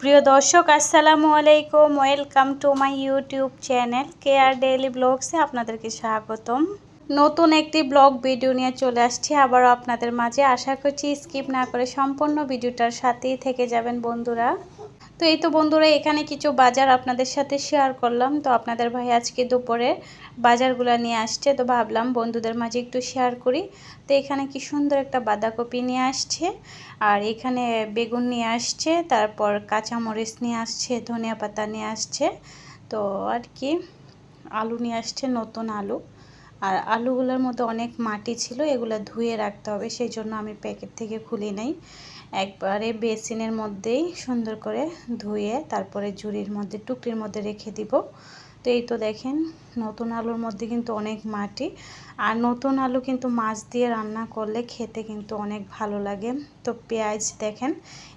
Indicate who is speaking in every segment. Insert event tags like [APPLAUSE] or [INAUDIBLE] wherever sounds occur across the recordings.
Speaker 1: সুপ্রিয় দর্শক, আসসালামু আলাইকুম। Welcome to my YouTube channel care daily ব্লগসে আপনাদেরকে স্বাগতম। নতুন একটি ব্লগ ভিডিও নিয়ে চলে আসছি। আবারও আপনাদের মাঝে আশা করছি, স্কিপ না করে সম্পূর্ণ ভিডিওটার সাথেই থেকে যাবেন বন্ধুরা। তো এই তো বন্ধুরা, এখানে কিছু বাজার আপনাদের সাথে শেয়ার করলাম। তো আপনাদের ভাই আজকে দুপুরে বাজারগুলো নিয়ে আসছে, তো ভাবলাম বন্ধুদের মাঝে একটু শেয়ার করি। তো এখানে কি সুন্দর একটা বাঁধাকপি নিয়ে আসছে, আর এখানে বেগুন নিয়ে আসছে, তারপর কাঁচামরিচ নিয়ে আসছে, ধনিয়া পাতা নিয়ে আসছে। তো আর কি, আলু নিয়ে আসছে, নতুন আলু। আর আলুগুলোর মধ্যে অনেক মাটি ছিল, এগুলো ধুয়ে রাখতে হবে, সেই জন্য আমি প্যাকেট থেকে খুলি নাই। একবারে বেসিনের মধ্যেই সুন্দর করে ধুয়ে তারপরে ঝুড়ির মধ্যে, টুকরির মধ্যে রেখে দিব। তো এই তো দেখেন, নতুন আলুর মধ্যে কিন্তু অনেক মাটি। আর নতুন আলু কিন্তু মাছ দিয়ে রান্না করলে খেতে কিন্তু অনেক ভালো লাগে। তো পেঁয়াজ দেখেন,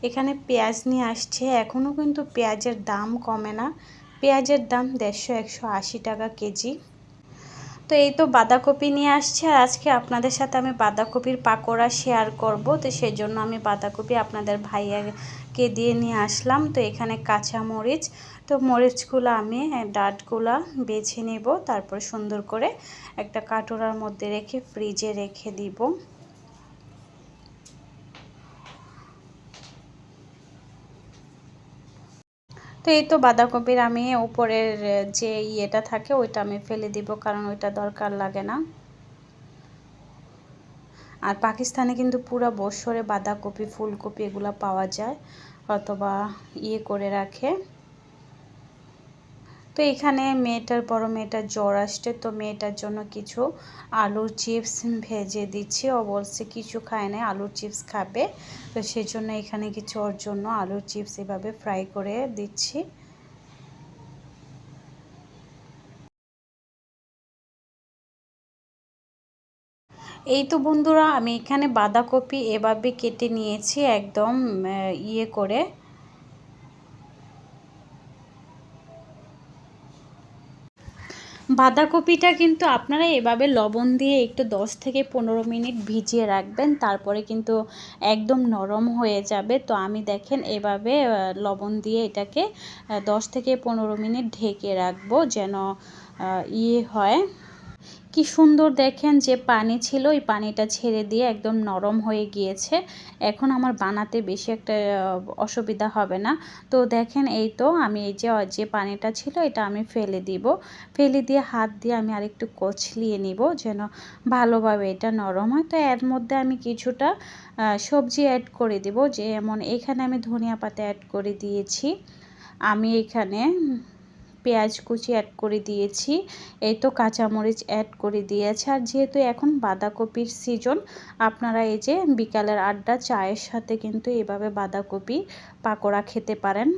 Speaker 1: এখানে পেঁয়াজ নিয়ে আসছে। এখনও কিন্তু পেঁয়াজের দাম কমে না। পেঁয়াজের দাম দেড়শো একশো আশি টাকা কেজি। তো এই তো বাঁধাকপি নিয়ে আসছে আর আজকে আপনাদের সাথে আমি বাঁধাকপির পাকোড়া শেয়ার করব। তো সেই জন্য আমি বাঁধাকপি আপনাদের ভাইয়াকে দিয়ে নিয়ে আসলাম। তো এখানে কাঁচা মরিচ, তো মরিচগুলো আমি ডাটগুলা বেছে নেব। তারপর সুন্দর করে একটা কাটোরার মধ্যে রেখে ফ্রিজে রেখে দিব। তো এই তো বাঁধাকপির আমি উপরের যে ইয়েটা থাকে ওইটা আমি ফেলে দিব কারণ ওইটা দরকার লাগে না। আর পাকিস্তানে কিন্তু পুরো বছরে বাঁধাকপি, ফুলকপি এগুলো পাওয়া যায়, অথবা ইয়ে করে রাখে। তো এখানে মেয়েটার বড় মেয়েটার জ্বর আসছে, তো মেয়েটার জন্য কিছু আলুর চিপস ভেজে দিচ্ছি। ও বলছে কিছু খায় না আলুর চিপস খাবে। তো সেই জন্য এখানে কিছু ওর জন্য আলুর চিপস এভাবে ফ্রাই করে দিচ্ছি। এই তো বন্ধুরা, আমি এখানে বাঁধাকপি এভাবে কেটে নিয়েছি একদম ইয়ে করে। বাঁধাকপিটা কিন্তু আপনারা এভাবে লবণ দিয়ে একটু 10 থেকে পনেরো মিনিট ভিজিয়ে রাখবেন, তারপরে কিন্তু একদম নরম হয়ে যাবে। তো আমি দেখেন এভাবে লবণ দিয়ে এটাকে 10 থেকে পনেরো মিনিট ঢেকে রাখব যেন ইয়ে হয়। কি সুন্দর দেখেন যে পানি ছিল ওই পানিটা ছেড়ে দিয়ে একদম নরম হয়ে গিয়েছে। এখন আমার বানাতে বেশি একটা অসুবিধা হবে না। তো দেখেন এই তো আমি এই যে যে পানিটা ছিল এটা আমি ফেলে দিব। ফেলে দিয়ে হাত দিয়ে আমি আরেকটু কচলিয়ে নিব যেন ভালোভাবে এটা নরম হয়। তো এর মধ্যে আমি কিছুটা সবজি অ্যাড করে দিব। যে এমন এখানে আমি ধনিয়া পাতা অ্যাড করে দিয়েছি। আমি এখানে পেঁয়াজ কুচি অ্যাড করে দিয়েছি। এই তো কাঁচামরিচ অ্যাড করে দিয়েছি। আর যেহেতু এখন বাঁধাকপির সিজন আপনারা এই যে বিকালের আড্ডা, চায়ের সাথে কিন্তু এভাবে বাঁধাকপি পাকোড়া খেতে পারেন।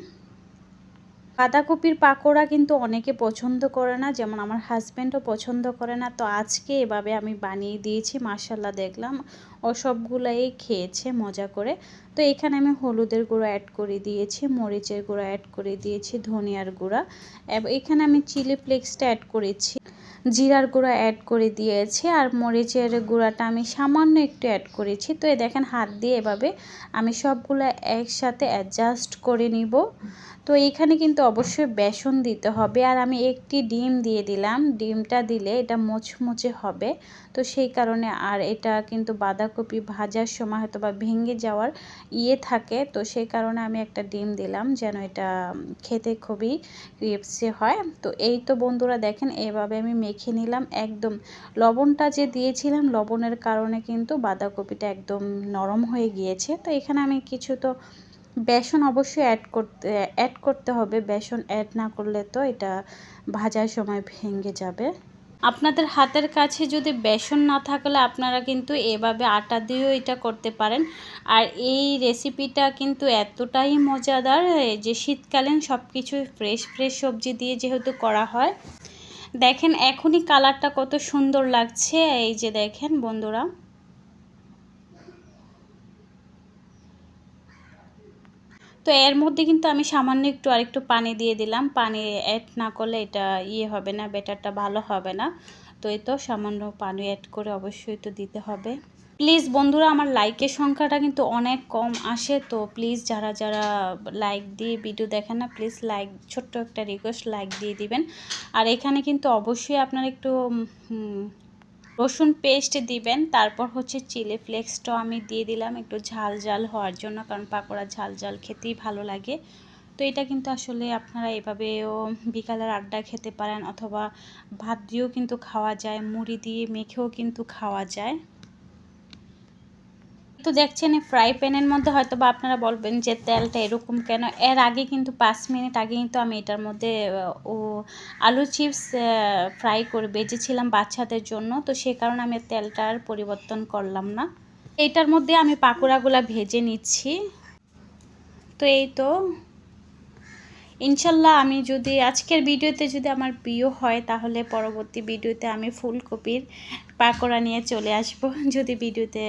Speaker 1: বাঁধাকপির পাকোড়া কিন্তু অনেকে পছন্দ করে না, যেমন আমার হাজব্যান্ডও পছন্দ করে না। তো আজকে এভাবে আমি বানিয়ে দিয়েছি মার্শাল্লাহ দেখলাম। ও সবগুলাই খেয়েছে মজা করে। তো এখানে আমি হলুদের গুঁড়ো অ্যাড করে দিয়েছি, মরিচের গুঁড়ো অ্যাড করে দিয়েছি, ধনিয়ার গুঁড়া। এখানে আমি চিলি ফ্লেক্সটা অ্যাড করেছি। জিরার গুঁড়া অ্যাড করে দিয়েছি আর মরিচের গুঁড়াটা আমি সামান্য একটু অ্যাড করেছি। তো এ দেখেন হাত দিয়ে এভাবে আমি সবগুলো একসাথে অ্যাডজাস্ট করে নিব। তো এখানে কিন্তু অবশ্যই বেসন দিতে হবে। আর আমি একটি ডিম দিয়ে দিলাম। ডিমটা দিলে এটা মোচমোচে হবে। তো সেই কারণে আর এটা কিন্তু বাঁধাকপি ভাজার সময় হয়তো বা ভেঙে যাওয়ার ইয়ে থাকে। তো সেই কারণে আমি একটা ডিম দিলাম যেন এটা খেতে খুবই ক্রিপসি হয়। তো এই তো বন্ধুরা দেখেন, এভাবে আমি মেখে নিলাম একদম। লবণটা যে দিয়েছিলাম, লবণের কারণে কিন্তু বাঁধাকপিটা একদম নরম হয়ে গিয়েছে। তো এখানে আমি কিছু তো বেসন অবশ্যই অ্যাড করতে অ্যাড করতে হবে। বেসন অ্যাড না করলে তো এটা ভাজার সময় ভেঙে যাবে। আপনাদের হাতের কাছে যদি বেসন না থাকলে আপনারা কিন্তু এভাবে আটা দিয়েও এটা করতে পারেন। আর এই রেসিপিটা কিন্তু এতটাই মজাদার যে শীতকালীন সব কিছু ফ্রেশ ফ্রেশ সবজি দিয়ে যেহেতু করা হয়। দেখেন, এখনই কালারটা কত সুন্দর লাগছে। এই যে দেখেন, বন্ধুরা। তো এর মধ্যে কিন্তু আমি সামান্য একটু আরেকটু পানি দিয়ে দিলাম। পানি অ্যাড না করলে এটা ইয়ে হবে না ব্যাটারটা ভালো হবে না। তো এই তো সামান্য পানি অ্যাড করে অবশ্যই তো দিতে হবে। প্লিজ বন্ধুরা, আমার লাইকের সংখ্যাটা কিন্তু অনেক কম আসে, তো প্লিজ যারা যারা লাইক দিয়ে ভিডিও দেখেন না প্লিজ লাইক ছোট্ট একটা রিকোয়েস্ট লাইক দিয়ে দিবেন। আর এখানে কিন্তু অবশ্যই আপনার একটু রসুন পেস্ট দিবেন, তারপর হচ্ছে চিলি ফ্লেক্সটাও আমি দিয়ে দিলাম একটু ঝাল ঝাল হওয়ার জন্য, কারণ পাকোড়া ঝাল ঝাল খেতেই ভালো লাগে। তো এটা কিন্তু আসলে আপনারা এভাবেও বিকালের আড্ডা খেতে পারেন, অথবা ভাত দিয়েও কিন্তু খাওয়া যায়, মুড়ি দিয়ে মেখেও কিন্তু খাওয়া যায়। তো দেখছেন, এই ফ্রাই প্যানের মধ্যে হয়তো বা আপনারা বলবেন যে তেলটা এরকম কেন? এর আগে কিন্তু পাঁচ মিনিট আগে কিন্তু আমি এটার মধ্যে, ও আলু চিপস ফ্রাই করে বেজেছিলাম বাচ্চাদের জন্য। তো সে কারণে আমি তেলটার পরিবর্তন করলাম না। এইটার মধ্যে আমি পাকোড়াগুলো ভেজে নিচ্ছি। তো এই তো ইনশাল্লাহ আমি যদি আজকের ভিডিওতে যদি আমার প্রিয় হয়, তাহলে পরবর্তী ভিডিওতে আমি ফুলকপির পাকোড়া নিয়ে চলে আসব, [LAUGHS] যদি ভিডিওতে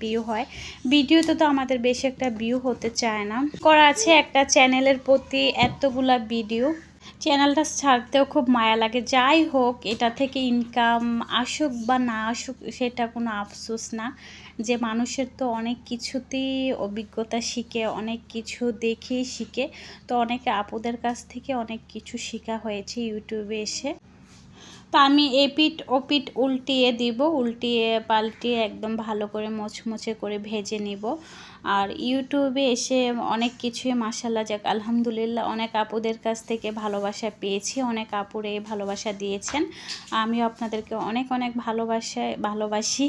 Speaker 1: ভিউ হয়। ভিডিওতে তো আমাদের বেশি একটা ভিউ হতে চায় না। করা আছে একটা চ্যানেলের প্রতি এতগুলা ভিডিও চ্যানেলটা ছাড়তেও খুব মায়া লাগে। যাই হোক, এটা থেকে ইনকাম আসুক বা না আসুক, সেটা কোনো আফসোস না। যে মানুষের তো অনেক কিছুতেই অভিজ্ঞতা শিখে, অনেক কিছু দেখে শিখে। তো অনেকে আপুদের কাছ থেকে অনেক কিছু শেখা হয়েছে ইউটিউবে এসে। তো আমি এপিট ওপিট উল্টিয়ে দিব, উল্টিয়ে পাল্টিয়ে একদম ভালো করে মোচমোচে করে ভেজে নিব। আর ইউটিউবে এসে অনেক কিছুই মাসাল্লাহ যাক, আলহামদুলিল্লাহ অনেক আপুদের কাছ থেকে ভালোবাসা পেয়েছি, অনেক আপুরে ভালোবাসা দিয়েছেন। আমিও আপনাদেরকে অনেক অনেক ভালোবাসায় ভালোবাসি।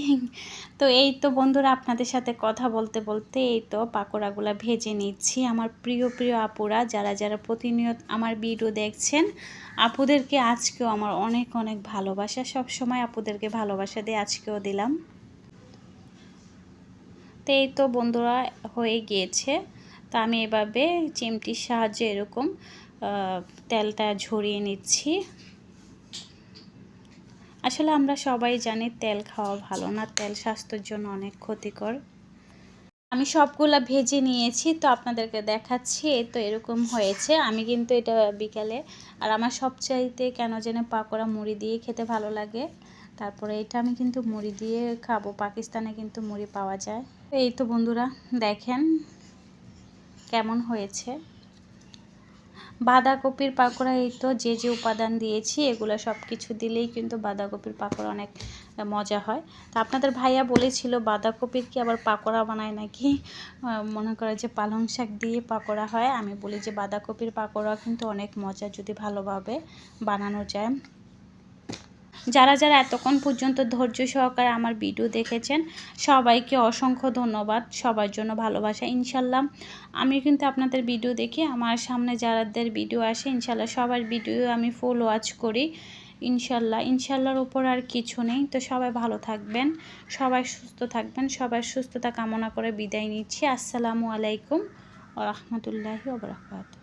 Speaker 1: তো এই তো বন্ধুরা, আপনাদের সাথে কথা বলতে বলতে এই তো পাকোড়াগুলো ভেজে নিচ্ছি। আমার প্রিয় প্রিয় আপুরা, যারা যারা প্রতিনিয়ত আমার ভিডিও দেখছেন, আপুদেরকে আজকেও আমার অনেক অনেক ভালোবাসা। সব সময় আপুদেরকে ভালোবাসা দিয়ে আজকেও দিলাম। এই তো বন্ধুরা হয়ে গিয়েছে। তা আমি এভাবে চিমটির সাহায্যে এরকম তেলটা ঝরিয়ে নিচ্ছি। আসলে আমরা সবাই জানি তেল খাওয়া ভালো না, তেল স্বাস্থ্যের জন্য অনেক ক্ষতিকর। আমি সবগুলা ভেজে নিয়েছি, তো আপনাদেরকে দেখাচ্ছি তো এরকম হয়েছে। আমি কিন্তু এটা বিকালে, আর আমার সবচাইতে কেন যেন পাকোড়া মুড়ি দিয়ে খেতে ভালো লাগে। তারপরে এটা আমি কিন্তু মুড়ি দিয়ে খাব। পাকিস্তানে কিন্তু মুড়ি পাওয়া যায়। এই তো বন্ধুরা, দেখেন কেমন হয়েছে। বাঁধাকপির পাকোড়া, এই তো যে যে উপাদান দিয়েছি, এগুলো সব কিছু দিলেই কিন্তু বাঁধাকপির পাকোড়া অনেক মজা হয়। তা আপনাদের ভাইয়া বলেছিল, বাঁধাকপির কি আবার পাকোড়া বানায় নাকি? মনে করে যে পালং শাক দিয়ে পাকোড়া হয়। আমি বলি যে বাঁধাকপির পাকোড়া কিন্তু অনেক মজা যদি ভালোভাবে বানানো যায়। যারা যারা এতক্ষণ পর্যন্ত ধৈর্য সহকারে আমার ভিডিও দেখেছেন, সবাইকে অসংখ্য ধন্যবাদ। সবার জন্য ভালোবাসা, ইনশাল্লাহ। আমি কিন্তু আপনাদের ভিডিও দেখি। আমার সামনে যারাদের ভিডিও আসে, ইনশাল্লাহ সবার ভিডিও আমি ফুল ওয়াচ করি। ইনশাল্লাহ, ইনশাল্লাহর উপর আর কিছু নেই। তো সবাই ভালো থাকবেন, সবাই সুস্থ থাকবেন, সবার সুস্থতা কামনা করে বিদায় নিচ্ছি। আসসালামু আলাইকুম ও রহমতুল্লাহি ওবরাকাত